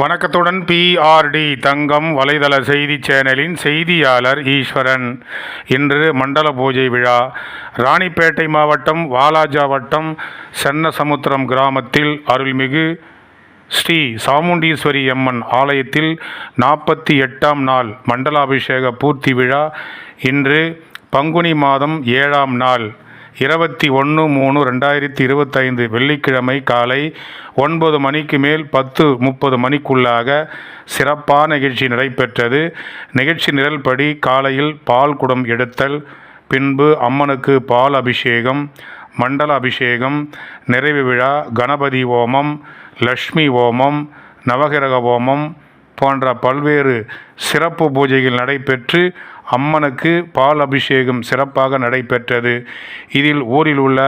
வணக்கத்துடன் பிஆர்டி தங்கம் வலைதள செய்தி சேனலின் செய்தியாளர் ஈஸ்வரன். இன்று மண்டல பூஜை விழா. ராணிப்பேட்டை மாவட்டம் வாலாஜா வட்டம் சென்னசமுத்திரம் கிராமத்தில் அருள்மிகு ஸ்ரீ சாமுண்டீஸ்வரி அம்மன் ஆலயத்தில் நாற்பத்தி எட்டாம் நாள் மண்டலாபிஷேக பூர்த்தி விழா. இன்று பங்குனி மாதம் ஏழாம் நாள். இருபத்தி ஒன்று மூணு ரெண்டாயிரத்தி இருபத்தைந்து வெள்ளிக்கிழமை காலை ஒன்பது மணிக்கு மேல் பத்து முப்பது மணிக்குள்ளாக சிறப்பான நிகழ்ச்சி நடைபெற்றது. நிகழ்ச்சி நிரல்படி காலையில் பால் குடம் எடுத்தல் பின்பு அம்மனுக்கு பால் அபிஷேகம் மண்டல அபிஷேகம் நிறைவு விழா கணபதி ஓமம் லக்ஷ்மி ஓமம் நவகிரக ஓமம் போன்ற பல்வேறு சிறப்பு பூஜைகள் நடைபெற்று அம்மனுக்கு பால் அபிஷேகம் சிறப்பாக நடைபெற்றது. இதில் ஊரில் உள்ள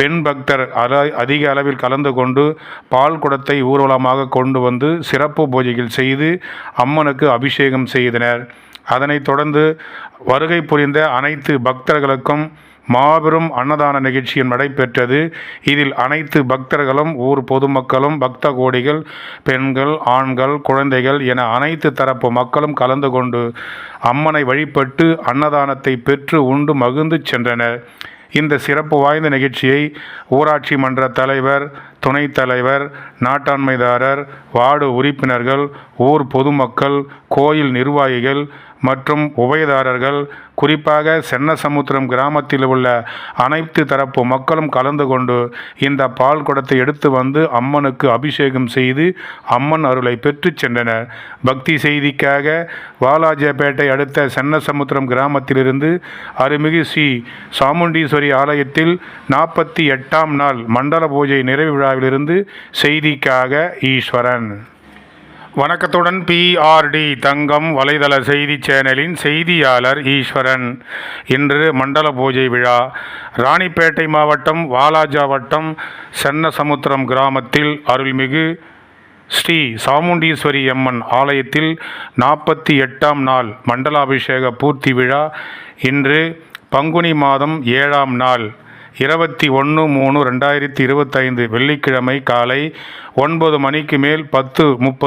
பெண் பக்தர் அல அதிக அளவில் கலந்து கொண்டு பால் குடத்தை ஊர்வலமாக கொண்டு வந்து சிறப்பு பூஜைகள் செய்து அம்மனுக்கு அபிஷேகம் செய்தனர். அதனைத் தொடர்ந்து வருகை புரிந்த அனைத்து பக்தர்களுக்கும் மாபெரும் அன்னதான நிகழ்ச்சியும் நடைபெற்றது. இதில் அனைத்து பக்தர்களும் ஊர் பொதுமக்களும் பக்த கோடிகள் பெண்கள் ஆண்கள் குழந்தைகள் என அனைத்து தரப்பு மக்களும் கலந்து கொண்டு அம்மனை வழிபட்டு அன்னதானத்தை பெற்று உண்டு மகிழ்ந்து சென்றனர். இந்த சிறப்பு வாய்ந்த நிகழ்ச்சியை ஊராட்சி மன்ற தலைவர் துணைத் தலைவர் நாட்டாண்மைதாரர் வார்டு உறுப்பினர்கள் ஊர் பொதுமக்கள் கோயில் நிர்வாகிகள் மற்றும் உபயதாரர்கள் குறிப்பாக சென்னசமுத்திரம் கிராமத்தில் உள்ள அனைத்து தரப்பு மக்களும் கலந்து கொண்டு இந்த பால் குடத்தை எடுத்து வந்து அம்மனுக்கு அபிஷேகம் செய்து அம்மன் அருளை பெற்று சென்றனர். பக்தி செய்திக்காக வாலாஜபேட்டை அடுத்த சென்னசமுத்திரம் கிராமத்திலிருந்து அருமிகு ஸ்ரீ சாமுண்டீஸ்வரி ஆலயத்தில் நாற்பத்தி எட்டாம் நாள் மண்டல பூஜை நிறைவு விழாவிலிருந்து செய்திக்காக ஈஸ்வரன். வணக்கத்துடன் பிஆர்டி தங்கம் வலைதள செய்தி சேனலின் செய்தியாளர் ஈஸ்வரன். இன்று மண்டல பூஜை விழா. ராணிப்பேட்டை மாவட்டம் வாலாஜா வட்டம் சென்னசமுத்திரம் கிராமத்தில் அருள்மிகு ஸ்ரீ சாமுண்டீஸ்வரி அம்மன் ஆலயத்தில் நாற்பத்தி எட்டாம் நாள் மண்டலாபிஷேக பூர்த்தி விழா. இன்று பங்குனி மாதம் ஏழாம் நாள். இருபத்தி ஒன்று மூணு ரெண்டாயிரத்தி இருபத்தைந்து வெள்ளிக்கிழமை காலை ஒன்பது மணிக்கு மேல் பத்து முப்பது